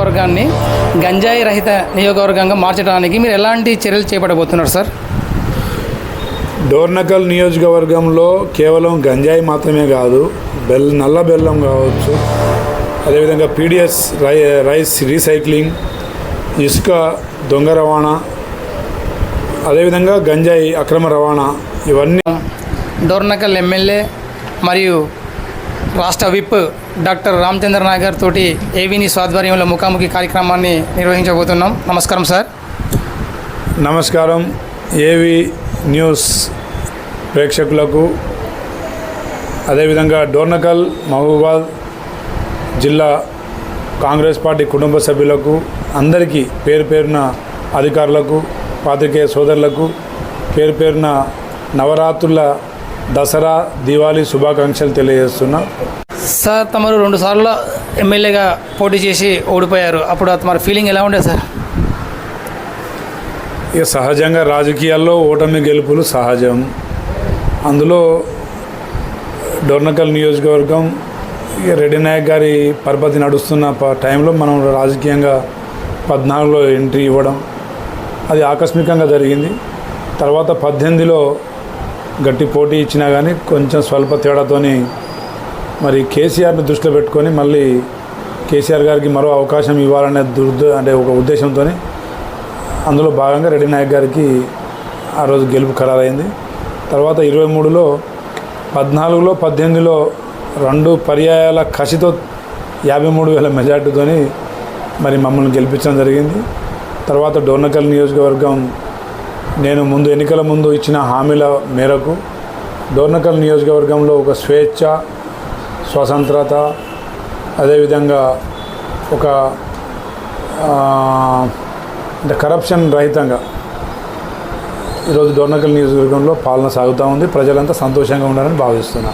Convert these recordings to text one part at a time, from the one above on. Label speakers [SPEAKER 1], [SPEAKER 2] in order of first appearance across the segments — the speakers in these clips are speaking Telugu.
[SPEAKER 1] నియోజకవర్గాన్ని గంజాయి రహిత నియోజకవర్గంగా మార్చడానికి మీరు ఎలాంటి చర్యలు చేపట్టబోతున్నారు సార్?
[SPEAKER 2] డోర్నకల్ నియోజకవర్గంలో కేవలం గంజాయి మాత్రమే కాదు బెల్ నల్ల బెల్లం కావచ్చు అదేవిధంగా పీడిఎస్ రై రైస్ రీసైక్లింగ్ ఇసుక దొంగ రవాణా అదేవిధంగా గంజాయి అక్రమ రవాణా ఇవన్నీ
[SPEAKER 1] డోర్నకల్ ఎమ్మెల్యే మరియు రాష్ట్ర విప్ డాక్టర్ రామచంద్ర నాయక్ తోటి ఏవిని స్వాధ్వర్యంలో ఆధ్వర్యంలో ముఖాముఖి కార్యక్రమాన్ని నిర్వహించబోతున్నాం. నమస్కారం సార్.
[SPEAKER 2] నమస్కారం. ఏవి న్యూస్ ప్రేక్షకులకు అదేవిధంగా డోర్నకల్ మహబూబాద్ జిల్లా కాంగ్రెస్ పార్టీ కుటుంబ సభ్యులకు అందరికీ పేరు పేరున అధికారులకు పాత్రికేయ సోదరులకు పేరు పేరున నవరాత్రుల దసరా దివాళీ శుభాకాంక్షలు తెలియజేస్తున్నా.
[SPEAKER 1] సార్ తమరు రెండు సార్లు ఎమ్మెల్యేగా పోటీ చేసి ఓడిపోయారు. అప్పుడు తమ ఫీలింగ్ ఎలా ఉండేది సార్?
[SPEAKER 2] ఇక సహజంగా రాజకీయాల్లో ఓటమి గెలుపులు సహజం. అందులో డోర్నకల్ నియోజకవర్గం రెడ్డి నాయక్ గారి పరపతి నడుస్తున్న టైంలో మనం రాజకీయంగా పద్నాలుగులో ఎంట్రీ ఇవ్వడం అది ఆకస్మికంగా జరిగింది. తర్వాత పద్దెనిమిదిలో గట్టి పోటీ ఇచ్చినా కానీ కొంచెం స్వల్ప తేడాతోని మరి కేసీఆర్ని దృష్టిలో పెట్టుకొని మళ్ళీ కేసీఆర్ గారికి మరో అవకాశం ఇవ్వాలనే దుర్ద అంటే ఒక ఉద్దేశంతో అందులో భాగంగా రెడ్డి నాయక్ గారికి ఆ రోజు గెలుపు ఖరారైంది. తర్వాత ఇరవై మూడులో పద్నాలుగులో పద్దెనిమిదిలో రెండు పర్యాయాల కసితో యాభై మూడు వేల మెజార్టీతోని మరి మమ్మల్ని గెలిపించడం జరిగింది. తర్వాత డోర్నకల్ నియోజకవర్గం నేను ముందు ఎన్నికల ముందు ఇచ్చిన హామీల మేరకు డోర్నకల్ నియోజకవర్గంలో ఒక స్వేచ్ఛ స్వతంత్రత అదేవిధంగా ఒక అంటే కరప్షన్ రహితంగా ఈరోజు డోర్నకల్ నియోజకవర్గంలో పాలన సాగుతూ ఉంది. ప్రజలంతా సంతోషంగా ఉండాలని భావిస్తున్నా.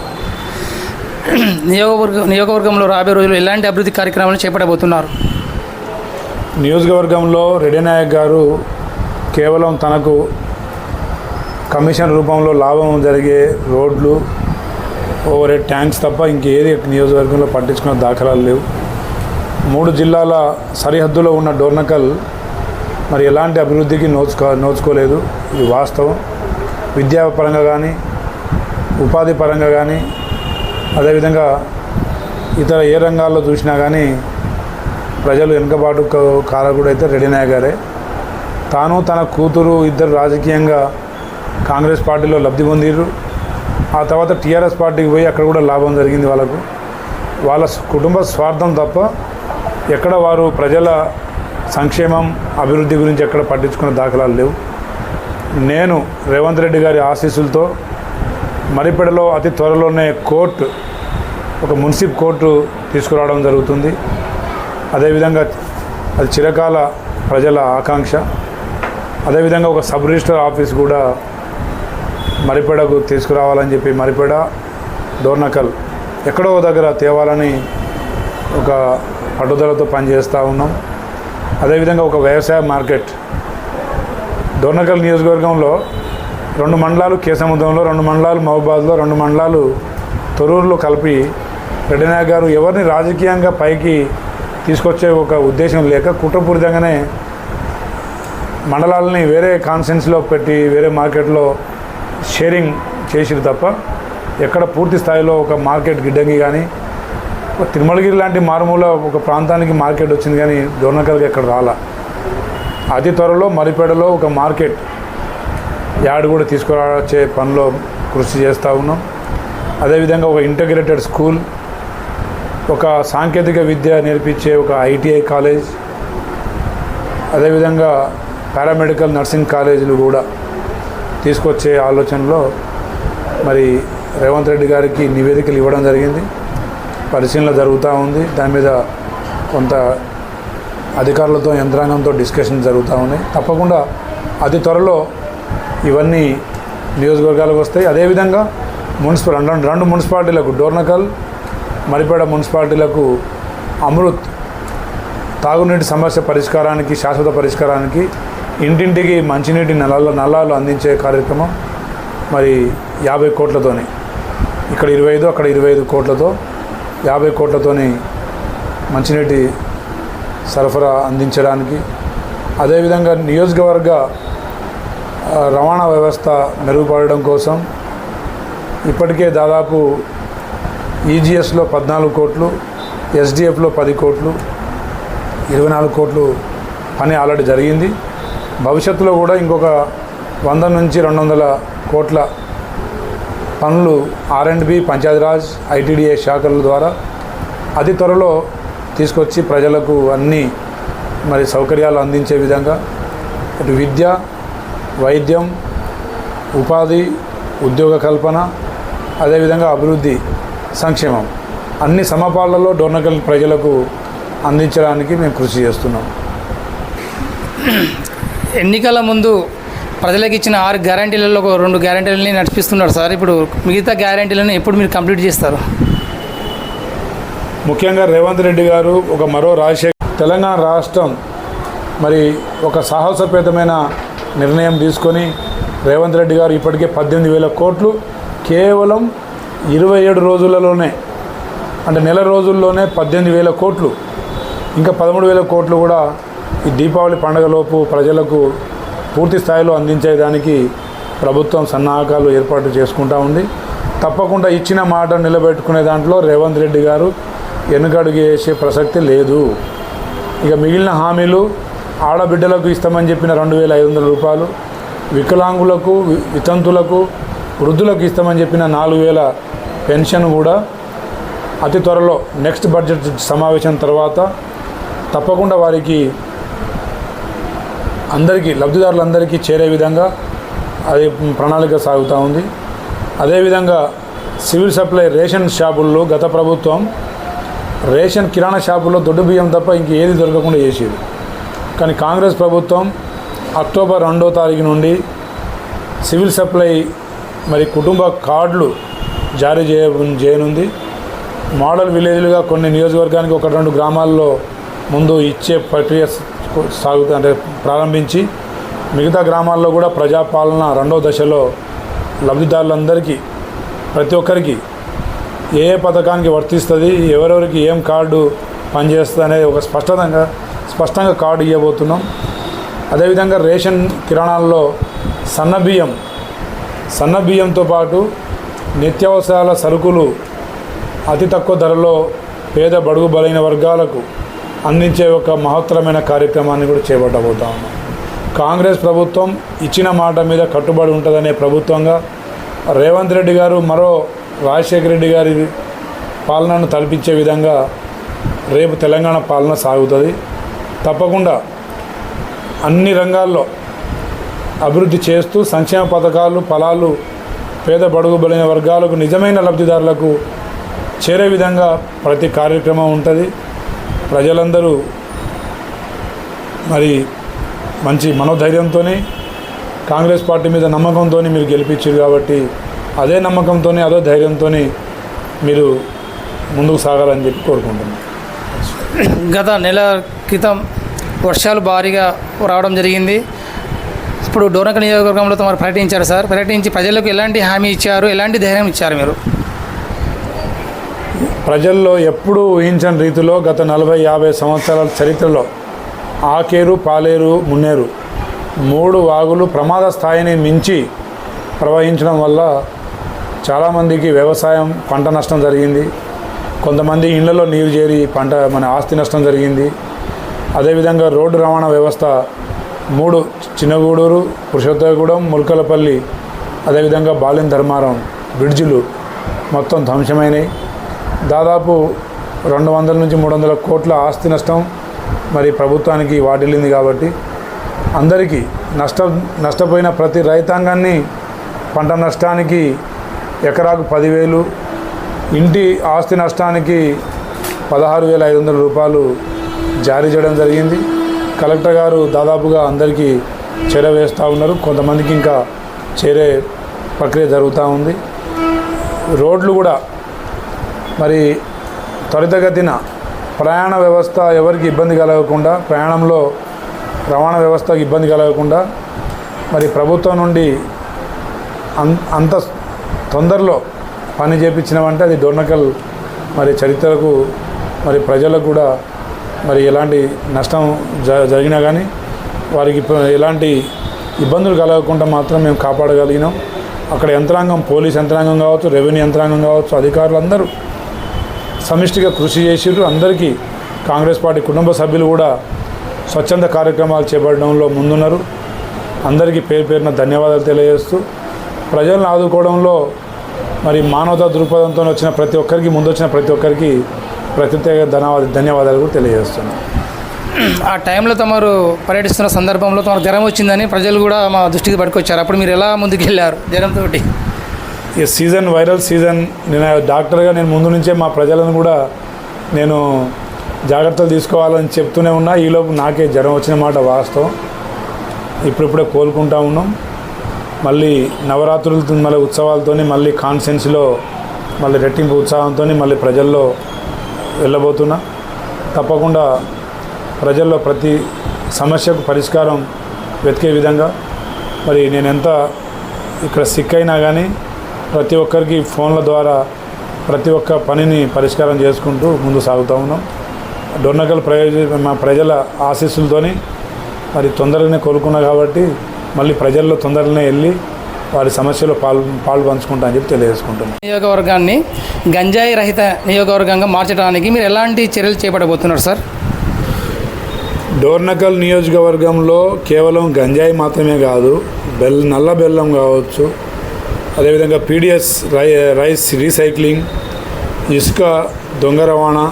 [SPEAKER 1] నియోజకవర్గ నియోజకవర్గంలో రాబోయే రోజుల్లో ఎలాంటి అభివృద్ధి కార్యక్రమాలు చేపట్టబోతున్నారు?
[SPEAKER 2] నియోజకవర్గంలో రెడ్డి నాయక్ గారు కేవలం తనకు కమిషన్ రూపంలో లాభం జరిగే రోడ్లు ఓవర్ హెడ్ ట్యాంక్స్ తప్ప ఇంకేది నియోజకవర్గంలో పట్టించుకున్న దాఖలాలు లేవు. మూడు జిల్లాల సరిహద్దులో ఉన్న డోర్నకల్ మరి ఎలాంటి అభివృద్ధికి నోచుకో నోచుకోలేదు. ఇది వాస్తవం. విద్యాపరంగా కానీ ఉపాధి పరంగా కానీ అదేవిధంగా ఇతర ఏ రంగాల్లో చూసినా కానీ ప్రజలు వెనుకబాటు కారకుడైతే రెడీనాయ్ అయితే గారే. తాను తన కూతురు ఇద్దరు రాజకీయంగా కాంగ్రెస్ పార్టీలో లబ్ధి పొందిరు ఆ తర్వాత టీఆర్ఎస్ పార్టీకి పోయి అక్కడ కూడా లాభం జరిగింది వాళ్ళకు. వాళ్ళ కుటుంబ స్వార్థం తప్ప ఎక్కడ వారు ప్రజల సంక్షేమం అభివృద్ధి గురించి ఎక్కడ పట్టించుకున్న దాఖలాలు లేవు. నేను రేవంత్ రెడ్డి గారి ఆశీస్సులతో మరిపెడలో అతి త్వరలోనే కోర్టు ఒక మున్సిప్ కోర్టు తీసుకురావడం జరుగుతుంది. అదేవిధంగా అది చిరకాల ప్రజల ఆకాంక్ష. అదేవిధంగా ఒక సబ్ రిజిస్టర్ ఆఫీస్ కూడా మరిపేడకు తీసుకురావాలని చెప్పి మరిపేడ డోర్నకల్ ఎక్కడో దగ్గర తేవాలని ఒక పట్టుదలతో పనిచేస్తూ ఉన్నాం. అదేవిధంగా ఒక వ్యవసాయ మార్కెట్. డోర్నకల్ నియోజకవర్గంలో రెండు మండలాలు కేసముద్రంలో రెండు మండలాలు మహబాద్లో రెండు మండలాలు తొరూరులో కలిపి రెడ్డినాయక్ గారు ఎవరిని రాజకీయంగా పైకి తీసుకొచ్చే ఒక ఉద్దేశం లేక కుట్రపూరితంగానే మండలాలని వేరే కాన్సెన్స్లో పెట్టి వేరే మార్కెట్లో షేరింగ్ చేసిరు తప్ప ఎక్కడ పూర్తి స్థాయిలో ఒక మార్కెట్ గిడ్డంగి కానీ తిరుమలగిరి లాంటి మారుమూల ఒక ప్రాంతానికి మార్కెట్ వచ్చింది కానీ డోర్నకల్కి ఎక్కడ రాలా. అతి త్వరలో మరిపేడలో ఒక మార్కెట్ యార్డ్ కూడా తీసుకురావచ్చే పనిలో కృషి చేస్తూ ఉన్నాం. అదేవిధంగా ఒక ఇంటగ్రేటెడ్ స్కూల్ ఒక సాంకేతిక విద్య నేర్పించే ఒక ఐటీఐ కాలేజ్ అదేవిధంగా పారామెడికల్ నర్సింగ్ కాలేజీలు కూడా తీసుకొచ్చే ఆలోచనలో మరి రేవంత్ రెడ్డి గారికి నివేదికలు ఇవ్వడం జరిగింది. పరిశీలన జరుగుతూ ఉంది. దాని మీద కొంత అధికారులతో యంత్రాంగంతో డిస్కషన్ జరుగుతూ ఉన్నాయి తప్పకుండా అతి త్వరలో ఇవన్నీ నియోజకవర్గాలకు వస్తాయి. అదేవిధంగా మున్సిపల్ రెండు రెండు మున్సిపాలిటీలకు డోర్నకల్ మరిపేడ మున్సిపాలిటీలకు అమృత్ తాగునీటి సమస్య పరిష్కారానికి శాశ్వత పరిష్కారానికి ఇంటింటికి మంచినీటి నలాలు నల్లాలు అందించే కార్యక్రమం మరి యాభై కోట్లతోని. ఇక్కడ ఇరవై ఐదు అక్కడ ఇరవై ఐదు కోట్లతో యాభై కోట్లతోని మంచినీటి సరఫరా అందించడానికి. అదేవిధంగా నియోజకవర్గ రవాణా వ్యవస్థ మెరుగుపడడం కోసం ఇప్పటికే దాదాపు ఈజీఎస్లో పద్నాలుగు కోట్లు ఎస్డిఎఫ్లో పది కోట్లు ఇరవై నాలుగు కోట్లు పని ఆల్రెడీ జరిగింది. భవిష్యత్తులో కూడా ఇంకొక వంద నుంచి రెండు వందల కోట్ల పనులు R and B Panchayati Raj ITDA శాఖల ద్వారా అతి త్వరలో తీసుకొచ్చి ప్రజలకు అన్ని మరి సౌకర్యాలు అందించే విధంగా అటు విద్య వైద్యం ఉపాధి ఉద్యోగ కల్పన అదేవిధంగా అభివృద్ధి సంక్షేమం అన్ని సమపాలలో డోర్నకల్ ప్రజలకు అందించడానికి మేము కృషి చేస్తున్నాం.
[SPEAKER 1] ఎన్నికల ముందు ప్రజలకు ఇచ్చిన ఆరు గ్యారంటీలలో ఒక రెండు గ్యారంటీలని నడిపిస్తున్నారు సార్. ఇప్పుడు మిగతా గ్యారంటీలను ఎప్పుడు మీరు కంప్లీట్ చేస్తారు?
[SPEAKER 2] ముఖ్యంగా రేవంత్ రెడ్డి గారు ఒక మరో రాజశేఖర్ తెలంగాణ రాష్ట్రం మరి ఒక సాహసపేతమైన నిర్ణయం తీసుకొని రేవంత్ రెడ్డి గారు ఇప్పటికే పద్దెనిమిది వేల కోట్లు కేవలం ఇరవై ఏడు రోజులలోనే అంటే నెల రోజుల్లోనే పద్దెనిమిది వేల కోట్లు ఇంకా పదమూడు వేల కోట్లు కూడా ఈ దీపావళి పండుగలోపు ప్రజలకు పూర్తి స్థాయిలో అందించేదానికి ప్రభుత్వం సన్నాహకాలు ఏర్పాటు చేసుకుంటా ఉంది. తప్పకుండా ఇచ్చిన మాట నిలబెట్టుకునే దాంట్లో రేవంత్ రెడ్డి గారు వెనుకడుగు వేసే ప్రసక్తి లేదు. ఇక మిగిలిన హామీలు ఆడబిడ్డలకు ఇస్తామని చెప్పిన రెండు వేల ఐదు వందల రూపాయలు వికలాంగులకు వితంతులకు వృద్ధులకు ఇస్తామని చెప్పిన నాలుగు వేల పెన్షన్ కూడా అతి త్వరలో నెక్స్ట్ బడ్జెట్ సమావేశం తర్వాత తప్పకుండా వారికి అందరికీ లబ్ధిదారులందరికీ చేరే విధంగా అది ప్రణాళిక సాగుతూ ఉంది. అదేవిధంగా సివిల్ సప్లై రేషన్ షాపుల్లో గత ప్రభుత్వం రేషన్ కిరాణా షాపుల్లో దొడ్డు బియ్యం తప్ప ఇంక ఏది దొరకకుండా చేసేది. కానీ కాంగ్రెస్ ప్రభుత్వం అక్టోబర్ రెండో తారీఖు నుండి సివిల్ సప్లై మరి కుటుంబ కార్డులు జారీ చేయ చేయనుంది. మోడల్ విలేజ్లుగా కొన్ని నియోజకవర్గానికి ఒక రెండు గ్రామాల్లో ముందు ఇచ్చే ప్రక్రియ సాగు అంటే ప్రారంభించి మిగతా గ్రామాల్లో కూడా ప్రజాపాలన రెండో దశలో లబ్ధిదారులందరికీ ప్రతి ఒక్కరికి ఏ ఏ పథకానికి వర్తిస్తుంది ఎవరెవరికి ఏం కార్డు పనిచేస్తుంది అనేది ఒక స్పష్టంగా స్పష్టంగా కార్డు ఇవ్వబోతున్నాం. అదేవిధంగా రేషన్ కిరాణాల్లో సన్న బియ్యం సన్న బియ్యంతో పాటు నిత్యావసరాల సరుకులు అతి తక్కువ ధరలో పేద బడుగు బలైన వర్గాలకు అందించే ఒక మహత్తరమైన కార్యక్రమాన్ని కూడా చేపట్టబోతా ఉన్నాం. కాంగ్రెస్ ప్రభుత్వం ఇచ్చిన మాట మీద కట్టుబడి ఉంటుందనే ప్రభుత్వంగా రేవంత్ రెడ్డి గారు మరో రాజశేఖర రెడ్డి గారి పాలనను తలపించే విధంగా రేపు తెలంగాణ పాలన సాగుతుంది. తప్పకుండా అన్ని రంగాల్లో అభివృద్ధి చేస్తూ సంక్షేమ పథకాలు ఫలాలు పేద బడుగు బలైన వర్గాలకు నిజమైన లబ్ధిదారులకు చేరే విధంగా ప్రతి కార్యక్రమం ఉంటుంది. ప్రజలందరూ మరి మంచి మనోధైర్యంతో కాంగ్రెస్ పార్టీ మీద నమ్మకంతో మీరు గెలిపించారు కాబట్టి అదే నమ్మకంతో అదే ధైర్యంతో మీరు ముందుకు సాగాలని చెప్పి కోరుకుంటున్నాను.
[SPEAKER 1] గత నెల క్రితం వర్షాలు భారీగా రావడం జరిగింది. ఇప్పుడు డోనక నియోజకవర్గంలో తమరు పర్యటించారు సార్. పర్యటించి ప్రజలకు ఎలాంటి హామీ ఇచ్చారు? ఎలాంటి ధైర్యం ఇచ్చారు మీరు?
[SPEAKER 2] ప్రజల్లో ఎప్పుడూ ఊహించని రీతిలో గత నలభై యాభై సంవత్సరాల చరిత్రలో ఆకేరు పాలేరు మున్నేరు మూడు వాగులు ప్రమాద స్థాయిని మించి ప్రవహించడం వల్ల చాలామందికి వ్యవసాయం పంట నష్టం జరిగింది. కొంతమంది ఇళ్ళలో నీరు చేరి పంట మన ఆస్తి నష్టం జరిగింది. అదేవిధంగా రోడ్డు రవాణా వ్యవస్థ మూడు చిన్నగూడూరు పురుషోత్తగూడెం ముల్కలపల్లి అదేవిధంగా బాలిన ధర్మారం బ్రిడ్జిలు మొత్తం ధ్వంసమైనవి దాదాపు రెండు వందల నుంచి మూడు వందల కోట్ల ఆస్తి నష్టం మరి ప్రభుత్వానికి వాటిల్లింది కాబట్టి అందరికీ నష్టం నష్టపోయిన ప్రతి రైతాంగాన్ని పంట నష్టానికి ఎకరాకు పదివేలు ఇంటి ఆస్తి నష్టానికి పదహారు వేల ఐదు వందల రూపాయలు జారీ చేయడం జరిగింది. కలెక్టర్ గారు దాదాపుగా అందరికీ చేరవేస్తూ ఉన్నారు. కొంతమందికి ఇంకా చేరే ప్రక్రియ జరుగుతూ ఉంది. రోడ్లు కూడా మరి త్వరితగతిన ప్రయాణ వ్యవస్థ ఎవరికి ఇబ్బంది కలగకుండా ప్రయాణంలో రవాణా వ్యవస్థకు ఇబ్బంది కలగకుండా మరి ప్రభుత్వం నుండి అంత తొందరలో పని చేపించినామంటే అది డోర్నకల్ మరి చరిత్రకు మరి ప్రజలకు కూడా మరి ఎలాంటి నష్టం జ జరిగినా కానీ వారికి ఎలాంటి ఇబ్బందులు కలగకుండా మాత్రం మేము కాపాడగలిగినాం. అక్కడ యంత్రాంగం పోలీస్ యంత్రాంగం కావచ్చు రెవెన్యూ యంత్రాంగం కావచ్చు అధికారులు అందరూ సమిష్టిగా కృషి చేసిర్రు. అందరికీ కాంగ్రెస్ పార్టీ కుటుంబ సభ్యులు కూడా స్వచ్ఛంద కార్యక్రమాలు చేపట్టడంలో ముందున్నారు. అందరికీ పేరు పేరున ధన్యవాదాలు తెలియజేస్తూ ప్రజలను ఆదుకోవడంలో మరి మానవతా దృక్పథంతో వచ్చిన ప్రతి ఒక్కరికి ముందు వచ్చిన ప్రతి ఒక్కరికి ప్రత్యేక ధన్యవాద ధన్యవాదాలు కూడా తెలియజేస్తున్నాను
[SPEAKER 1] ఆ టైంలో తమరు పర్యటిస్తున్న సందర్భంలో తమకు జ్వరం వచ్చిందని ప్రజలు కూడా మా దృష్టికి పట్టుకొచ్చారు. అప్పుడు మీరు ఎలా ముందుకెళ్ళారు జ్వరంతో
[SPEAKER 2] ఈ సీజన్ వైరల్ సీజన్ నేను డాక్టర్గా నేను ముందు నుంచే మా ప్రజలను కూడా నేను జాగ్రత్తలు తీసుకోవాలని చెప్తూనే ఉన్నా. ఈలోపు నాకే జ్వరం వచ్చిన మాట వాస్తవం. ఇప్పుడిప్పుడే కోలుకుంటా ఉన్నాం. మళ్ళీ నవరాత్రులతో మళ్ళీ ఉత్సవాలతోని మళ్ళీ కాన్సెన్స్లో మళ్ళీ రెట్టింపు ఉత్సాహంతో మళ్ళీ ప్రజల్లో వెళ్ళబోతున్నా. తప్పకుండా ప్రజల్లో ప్రతి సమస్యకు పరిష్కారం వెతికే విధంగా. మరి నేను ఎంత ఇక్కడ సిక్ అయినా కానీ ప్రతి ఒక్కరికి ఫోన్ల ద్వారా ప్రతి ఒక్క పనిని పరిష్కారం చేసుకుంటూ ముందు సాగుతూ ఉన్నాం. డొన్నకల్ ప్రయోజ మా ప్రజల ఆశీస్సులతోని మరి తొందరగానే కోలుకున్నా కాబట్టి మళ్ళీ ప్రజల్లో తొందరగానే వెళ్ళి వారి సమస్యలో పాలు పాలు పంచుకుంటా అని చెప్పి తెలియజేసుకుంటున్నాను
[SPEAKER 1] నియోజకవర్గాన్ని గంజాయి రహిత నియోజకవర్గంగా మార్చడానికి మీరు ఎలాంటి చర్యలు చేపట్టబోతున్నారు సార్?
[SPEAKER 2] డోర్నకల్ నియోజకవర్గంలో కేవలం గంజాయి మాత్రమే కాదు బెల్ నల్ల బెల్లం కావచ్చు అదేవిధంగా పీడిఎస్ రై రైస్ రీసైక్లింగ్ ఇసుక దొంగ రవాణా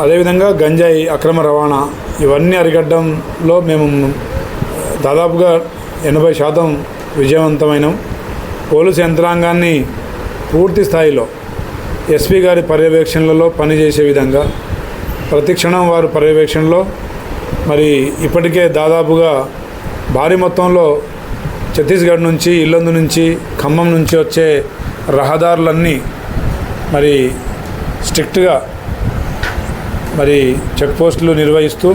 [SPEAKER 2] అదేవిధంగా గంజాయి అక్రమ రవాణా ఇవన్నీ అరికట్టడంలో మేము దాదాపుగా ఎనభై శాతం విజయవంతమైనం. పోలీసు యంత్రాంగాన్ని పూర్తి స్థాయిలో ఎస్పీ గారి పర్యవేక్షణలలో పనిచేసే విధంగా ప్రతి క్షణం వారి పర్యవేక్షణలో మరి ఇప్పటికే దాదాపుగా భారీ మొత్తంలో ఛత్తీస్గఢ్ నుంచి ఇల్లందు నుంచి ఖమ్మం నుంచి వచ్చే రహదారులన్నీ మరి స్ట్రిక్ట్గా మరి చెక్ పోస్టులు నిర్వహిస్తూ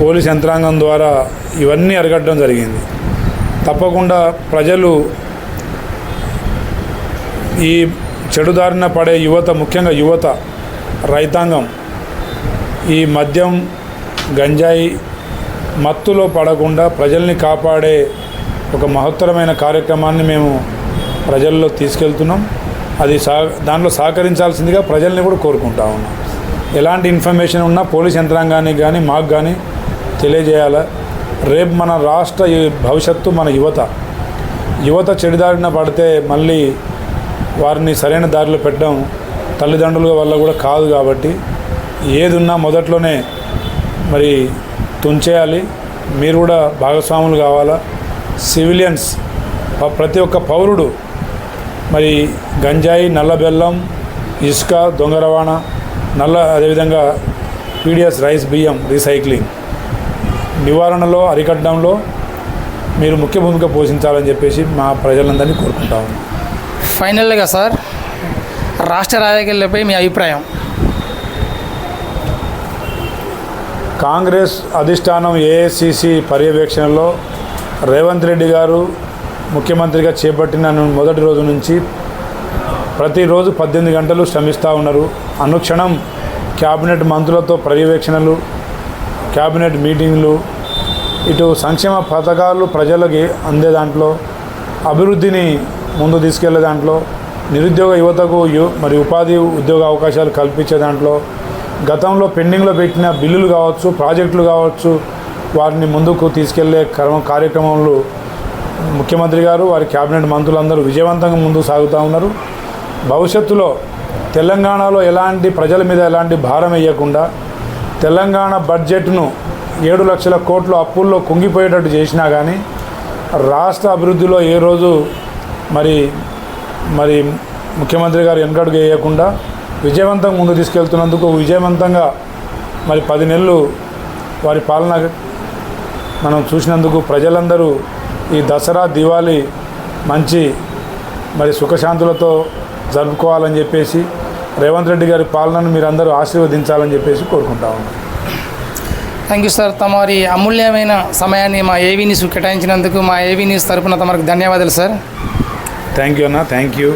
[SPEAKER 2] పోలీస్ యంత్రాంగం ద్వారా ఇవన్నీ అరగడం జరిగింది. తప్పకుండా ప్రజలు ఈ చెడుదారిన పడే యువత ముఖ్యంగా యువత రైతాంగం ఈ మద్యం గంజాయి మత్తులో పడకుండా ప్రజల్ని కాపాడే ఒక మహత్తరమైన కార్యక్రమాన్ని మేము ప్రజల్లో తీసుకెళ్తున్నాం. అది సా దాంట్లో సహకరించాల్సిందిగా ప్రజల్ని కూడా కోరుకుంటా ఉన్నాం. ఎలాంటి ఇన్ఫర్మేషన్ ఉన్నా పోలీస్ యంత్రాంగానికి కానీ మాకు కానీ తెలియజేయాలి? రేపు మన రాష్ట్ర భవిష్యత్తు మన యువత. యువత చెడుదారిన పడితే మళ్ళీ వారిని సరైన దారిలో పెట్టడం తల్లిదండ్రుల వల్ల కూడా కాదు కాబట్టి ఏది ఉన్నా మొదట్లోనే మరి తుంచేయాలి. మీరు కూడా భాగస్వాములు కావాలా? సివిలియన్స్ ప్రతి ఒక్క పౌరుడు మరి గంజాయి నల్ల బెల్లం ఇసుక దొంగ రవాణా నల్ల అదేవిధంగా పీడిఎస్ రైస్ బియ్యం రీసైక్లింగ్ నివారణలో అరికట్టడంలో మీరు ముఖ్య భూమిక పోషించాలని చెప్పేసి మా ప్రజలందరినీ కోరుకుంటా ఉన్నాం.
[SPEAKER 1] ఫైనల్గా సార్ రాష్ట్ర రాజకీయాలపై మీ అభిప్రాయం?
[SPEAKER 2] కాంగ్రెస్ అధిష్టానం ఏఐసిసి పర్యవేక్షణలో రేవంత్ రెడ్డి గారు ముఖ్యమంత్రిగా చేపట్టిన మొదటి రోజు నుంచి ప్రతిరోజు పద్దెనిమిది గంటలు శ్రమిస్తూ ఉన్నారు. అనుక్షణం క్యాబినెట్ మంత్రులతో పర్యవేక్షణలు క్యాబినెట్ మీటింగ్లు ఇటు సంక్షేమ పథకాలు ప్రజలకి అందే దాంట్లో అభివృద్ధిని ముందు తీసుకెళ్ళే దాంట్లో నిరుద్యోగ యువతకు యు మరి ఉపాధి ఉద్యోగ అవకాశాలు కల్పించే దాంట్లో గతంలో పెండింగ్లో పెట్టిన బిల్లులు కావచ్చు ప్రాజెక్టులు కావచ్చు వారిని ముందుకు తీసుకెళ్ళే క్రమ కార్యక్రమంలో ముఖ్యమంత్రి గారు వారి క్యాబినెట్ మంత్రులందరూ విజయవంతంగా ముందుకు సాగుతూ ఉన్నారు. భవిష్యత్తులో తెలంగాణలో ఎలాంటి ప్రజల మీద ఎలాంటి భారం వేయకుండా తెలంగాణ బడ్జెట్ను ఏడు లక్షల కోట్ల అప్పుల్లో కుంగిపోయేటట్టు చేసినా కానీ రాష్ట్ర అభివృద్ధిలో ఏ రోజు మరి మరి ముఖ్యమంత్రి గారు వెనకడుగు వేయకుండా విజయవంతంగా ముందు తీసుకెళ్తున్నందుకు విజయవంతంగా మరి పది నెలలు వారి పాలన మనం చూసినందుకు ప్రజలందరూ ఈ దసరా దివాళీ మంచి మరి సుఖశాంతులతో జరుపుకోవాలని చెప్పేసి రేవంత్ రెడ్డి గారి పాలనను మీరందరూ ఆశీర్వదించాలని చెప్పేసి కోరుకుంటా ఉన్నాం.
[SPEAKER 1] థ్యాంక్ యూ సార్ తమరి అమూల్యమైన సమయాన్ని మా ఏవీ న్యూస్ కేటాయించినందుకు మా ఏవీ న్యూస్ తరపున తమకు ధన్యవాదాలు సార్
[SPEAKER 2] థ్యాంక్ యూ అన్న. Thank you